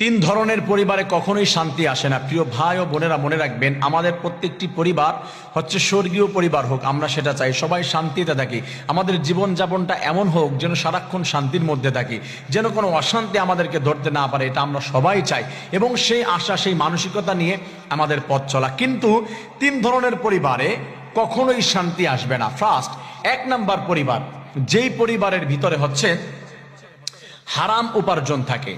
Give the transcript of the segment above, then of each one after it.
তিন ধরনের পরিবারে কখনোই শান্তি আসে না। প্রিয় ভাই ও বোনেরা মনে রাখবেন, আমাদের প্রত্যেকটি পরিবার হচ্ছে স্বর্গীয় পরিবার হোক, আমরা সেটা চাই, সবাই শান্তিতে থাকি। আমাদের জীবনযাপনটা এমন হোক যেন সারাক্ষণ শান্তির মধ্যে থাকি, যেন কোনো অশান্তি আমাদেরকে ধরতে না পারে, এটা আমরা সবাই চাই। এবং সেই আশা, সেই মানসিকতা নিয়ে আমাদের পথ চলা। কিন্তু তিন ধরনের পরিবারে কখনোই শান্তি আসবে না। ফার্স্ট এক নাম্বার পরিবার, যেই পরিবারের ভিতরে হচ্ছে হারাম উপার্জন থাকে।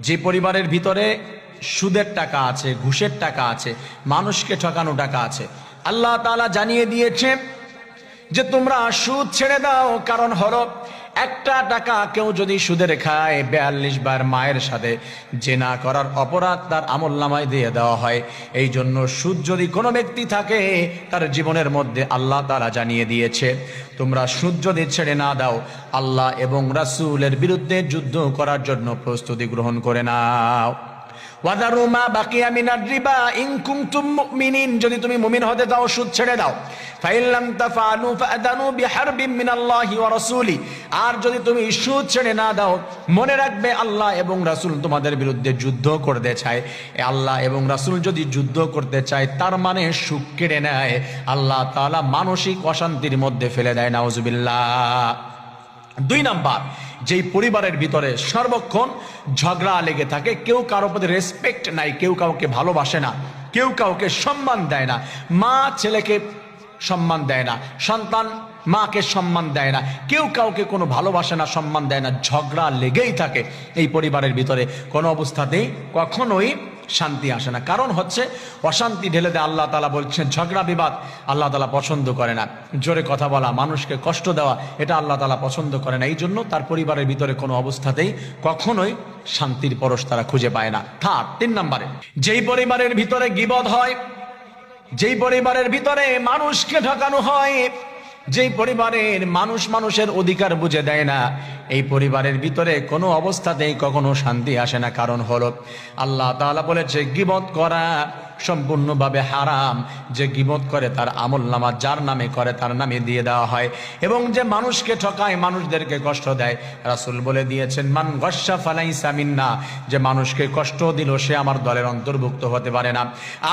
যে পরিবারের ভিতরে সুদের টাকা আছে, ঘুষের টাকা আছে, মানুষকে ঠকানো টাকা আছে, আল্লাহ তালা জানিয়ে দিয়েছে যে তোমরা সুদ ছেড়ে দাও, কারণ হলো একটা টাকা কেউ যদি সুদের খায় বেয়াল্লিশ বার মায়ের সাথে, জেনা করার অপরাধ তার আমল নামায় দিয়ে দেওয়া হয়। এই জন্য সুদ যদি কোনো ব্যক্তি থাকে, তার জীবনের মধ্যে আল্লাহ তারা জানিয়ে দিয়েছে, তোমরা সুদ যদি ছেড়ে না দাও, আল্লাহ এবং রাসুলের বিরুদ্ধে যুদ্ধ করার জন্য প্রস্তুতি গ্রহণ করে নাও। ওয়াদারু মা বাকিয়া মিনার রিবা ইন কুনতুম মুমিনিন, যদি তুমি মুমিন হতে দাও সুদ ছেড়ে দাও। ফাইন লাম তাফআলু ফাআদানু বিহারবিন মিনাল্লাহি ওয়া রাসূলি, আর যদি তুমি সুদ ছেড়ে না দাও, মনে রাখবে আল্লাহ এবং রাসূল তোমাদের বিরুদ্ধে যুদ্ধ করতে চায়। আল্লাহ এবং রাসূল যদি যুদ্ধ করতে চায়, তার মানে সুখ কেড়ে নেয়। আল্লাহ তাআলা মানসিক অশান্তির মধ্যে ফেলে দেয়, নাউজুবিল্লাহ। দুই নাম্বার যেই পরিবারের ভিতরে সর্বক্ষণ ঝগড়া লেগে থাকে, কেউ কারোর প্রতি রেসপেক্ট নাই, কেউ কাউকে ভালোবাসে না, কেউ কাউকে সম্মান দেয় না, মা ছেলেকে সম্মান দেয় না, সন্তান মাকে সম্মান দেয় না, কেউ কাউকে কোনো ভালোবাসে না, সম্মান দেয় না, ঝগড়া লেগেই থাকে এই পরিবারের ভিতরে। কোনো অবস্থাতেই কখনোই শান্তি আসে না। কারণ হচ্ছে, অশান্তি ঢেলে দেয় আল্লাহ তালা বলছেন, ঝগড়া, বিবাদ আল্লাহ তালা পছন্দ করে না। জোরে কথা বলা, মানুষকে কষ্ট দেওয়া, এটা আল্লাহ তালা পছন্দ করে না। এই জন্য তার পরিবারের ভিতরে কোনো অবস্থাতেই কখনোই শান্তির পরশ তারা খুঁজে পায় না। থার্ড, তিন নম্বরে, যেই পরিবারের ভিতরে গিবদ হয়, যেই পরিবারের ভিতরে মানুষকে ঠকানো হয় যেই পরিবারের মানুষ মানুষের অধিকার বুঝে দেয় না, এই পরিবারের ভিতরে কোনো অবস্থাতেই কখনো শান্তি আসে না। কারণ হলো, আল্লাহ তালা বলেছে, গিবত করা সম্পূর্ণভাবে হারাম, যে গিবত করে তার আমল নামা, যার নামে করে তার নামে দিয়ে দেওয়া হয়। এবং যে মানুষকে ঠকায়, মানুষদেরকে কষ্ট দেয়, রাসূল বলে দিয়েছেন, মান গস্যা ফালাইসা মিন্না যে মানুষকে কষ্ট দিল, সে আমার দলের অন্তর্ভুক্ত হতে পারে না।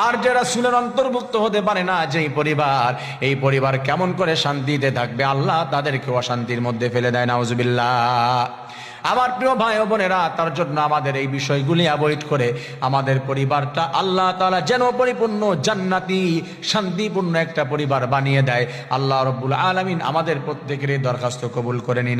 আর যে রাসূলের অন্তর্ভুক্ত হতে পারে না, যেই পরিবার, এই পরিবার কেমন করে শান্তিতে থাকবে, আল্লাহ তাদেরকে অশান্তির মধ্যে ফেলে দেয়, নাউজুবিল্লাহ। আমার প্রিয় ভাই ও বোনেরা, তার জন্য আমাদের এই বিষয়গুলি অ্যাভয়েড করে আমাদের পরিবারটা আল্লাহ তাআলা যেন পরিপূর্ণ, জান্নাতি, শান্তিপূর্ণ একটা পরিবার বানিয়ে দেয়। আল্লাহ রব্বুল আলামিন আমাদের প্রত্যেকের এই দরখাস্ত কবুল করে নিন।